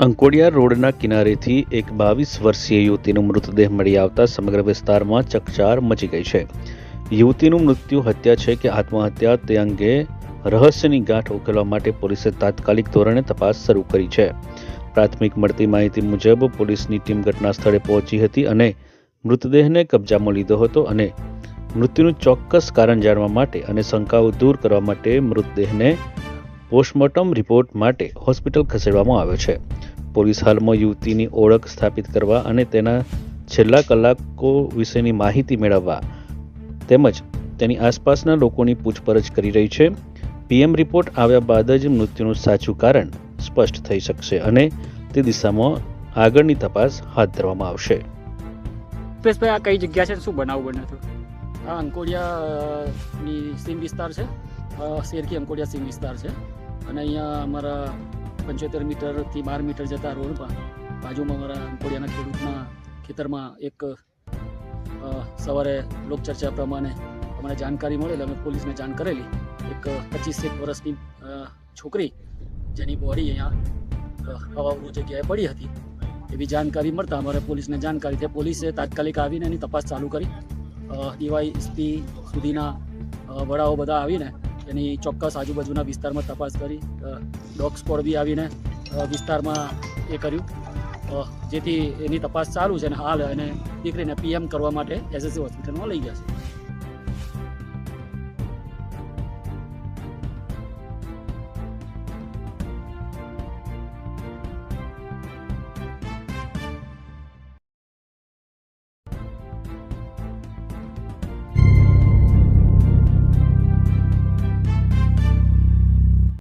અંકોડિયા રોડના કિનારેથી એક બાવીસ વર્ષીય યુવતીનો મૃતદેહ મળી આવતા સમગ્ર વિસ્તારમાં ચકચાર મચી ગઈ છે. યુવતીનું મૃત્યુ હત્યા છે કે આત્મહત્યા તે અંગે રહસ્યની ગાંઠ ઉકેલવા માટે પોલીસે તાત્કાલિક ધોરણે તપાસ શરૂ કરી છે. પ્રાથમિક મળતી માહિતી મુજબ પોલીસની ટીમ ઘટના સ્થળે પહોંચી હતી અને મૃતદેહને કબજામાં લીધો હતો અને મૃત્યુનું ચોક્કસ કારણ જાણવા માટે અને શંકાઓ દૂર કરવા માટે મૃતદેહને પોસ્ટમોર્ટમ રિપોર્ટ માટે હોસ્પિટલ ખસેડવામાં આવ્યો છે. પોલીસ હાલમાં યુવતીની ઓળખ સ્થાપિત કરવા અને તેના છેલ્લા કલાકો વિશેની માહિતી મેળવવા તેમજ તેની આસપાસના લોકોની પૂછપરછ કરી રહી છે. પીએમ રિપોર્ટ આવ્યા બાદ જ મૃત્યુનું સાચું કારણ સ્પષ્ટ થઈ શકશે અને તે દિશામાં આગળની તપાસ હાથ ધરવામાં આવશે. રૂપેશભાઈ આ કઈ જગ્યા છે શું બનાવ બન્યો હતો? આ અંકોડિયા ની સીમ વિસ્તાર છે. શેરકી અંકોડિયા સીમ વિસ્તાર છે. અને અહીંયા અમારા પંચોતેર મીટરથી બાર મીટર જતા રોડ પર બાજુમાં અમારા અંકોડિયાના ખેડૂતના ખેતરમાં એક સવારે લોકચર્ચા પ્રમાણે અમને જાણકારી મળેલી અમે પોલીસને જાણ કરેલી. એક પચીસ એક વર્ષની છોકરી જેની બોડી અહીંયા અ, જગ્યાએ પડી હતી એવી જાણકારી મળતા અમારે પોલીસને જાણકારી થઈ. પોલીસે તાત્કાલિક આવીને એની તપાસ ચાલુ કરી. ડીવાયએસપી સુધીના વડાઓ બધા આવીને એની ચોક્કસ આજુબાજુના વિસ્તારમાં તપાસ કરી ડોગ સ્કોડ બી આવીને વિસ્તારમાં એ કર્યું. જેથી એની તપાસ ચાલુ છે અને હાલ એને દીકરીને પીએમ કરવા માટે એસએસસી હોસ્પિટલમાં લઈ ગયા છે.